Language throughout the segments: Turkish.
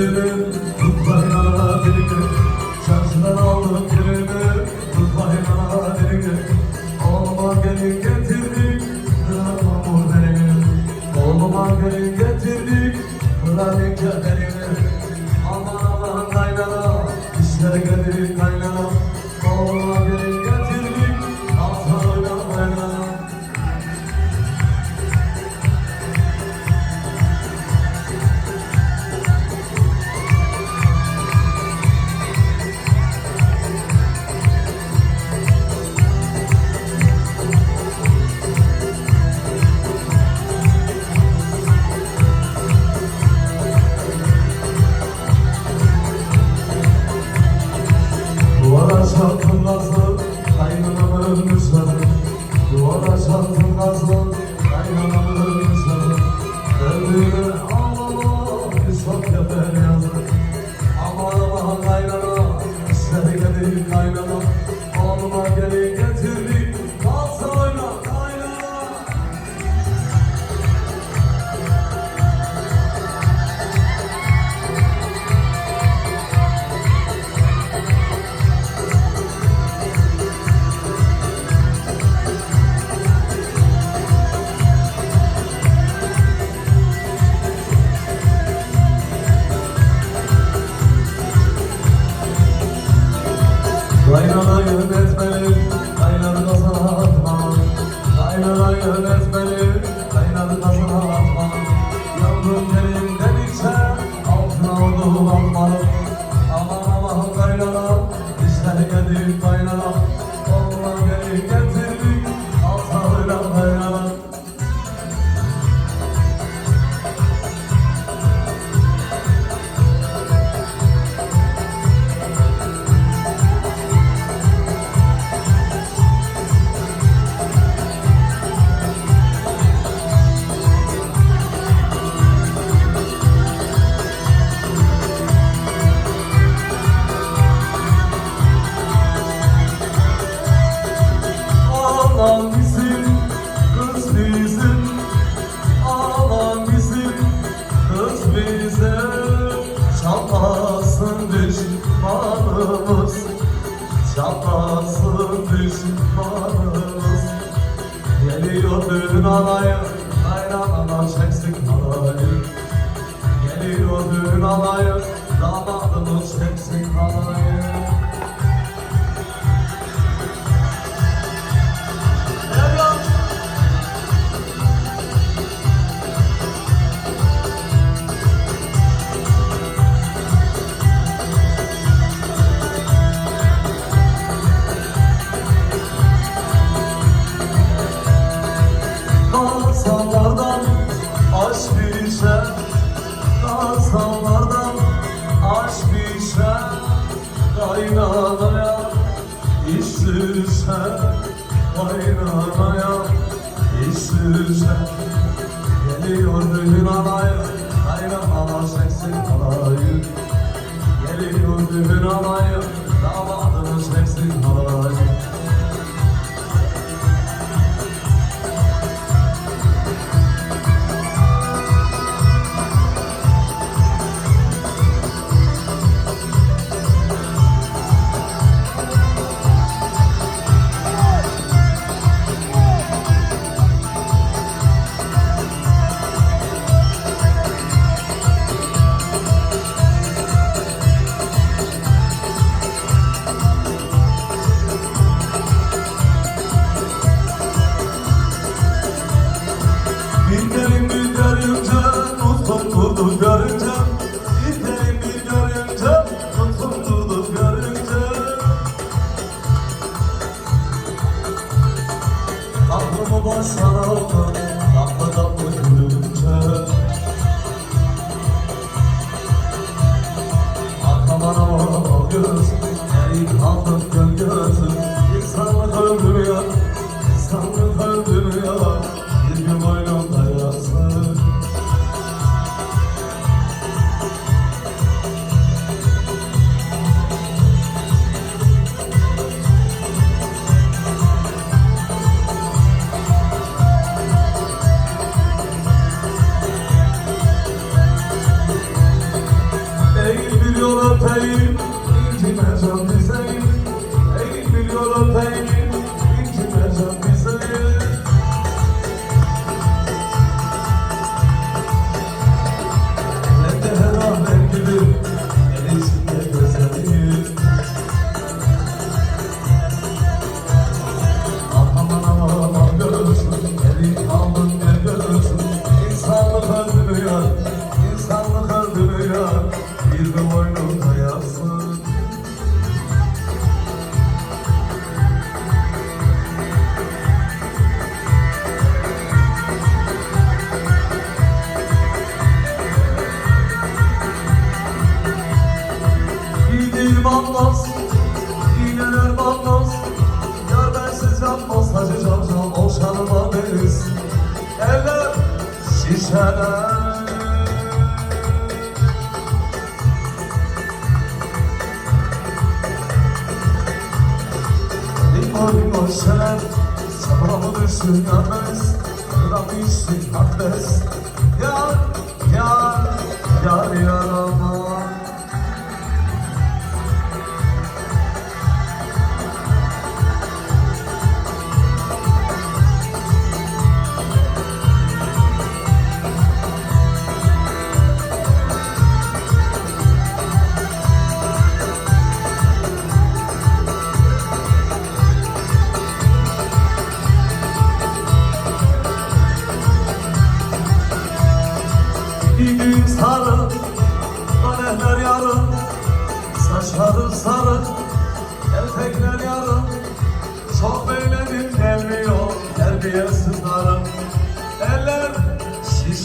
river çarptın gazlan kaynananın kızları Öldüğüne ağlama İspat yapar yazı Aman aman kaynana gelin kaynana yönetmeni, kaynana kazana atma. Kaynana yönetmeni, kaynana kazana atma. Yavrum gelin. Aman aman kaynana, işler gelin Çaplasın düşmanımız Geliyor düğün alayı Kaynanana çeksin halayı Geliyor düğün alayı Damadımız Kaynanaya iş düşer Geliyor düğün alayı Kaynanalar çeksin halayı Geliyor düğün göl gözü İnsanlık öldürüyor İnsanlık öldürüyor şişeler Limon limon şeler Sabahı düşsün yalnız Kıramı içsin abdest Yar yar yar yar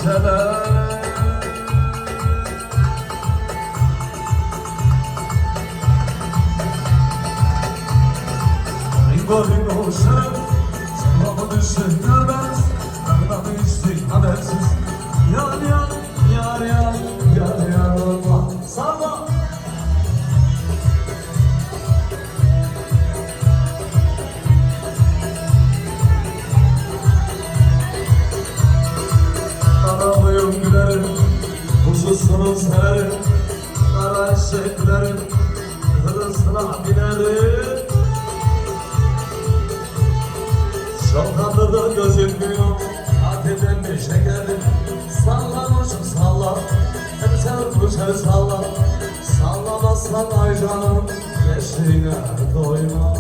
şişeler Ringo ringo şeref Sabahı düşün Severim Kara eşeklerin Hırısına binerim. Sokakta da gözükmüyor Hakikaten bir şekerim. Sallamışım salla Hep sen bıçağı salla. Sallamazsan ay canım Geçtiğine doyma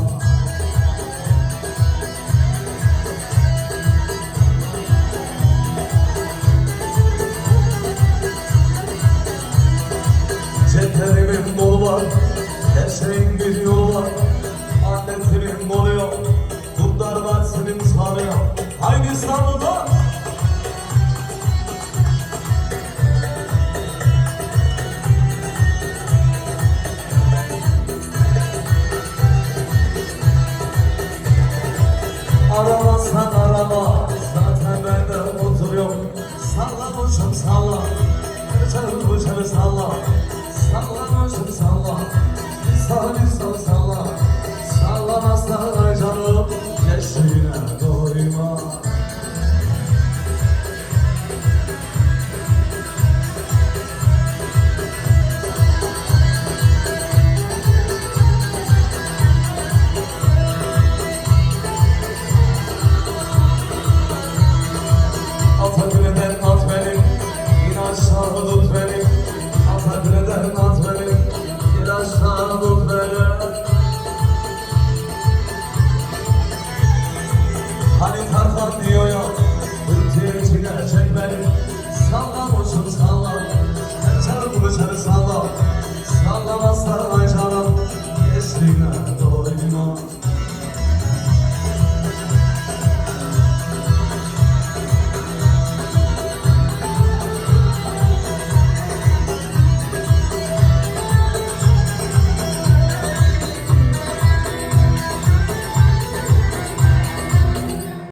Bolu var. Her şeyin bir yolu var Annesimin oluyor Kurtlar var senin sarıyor Haydi sarıda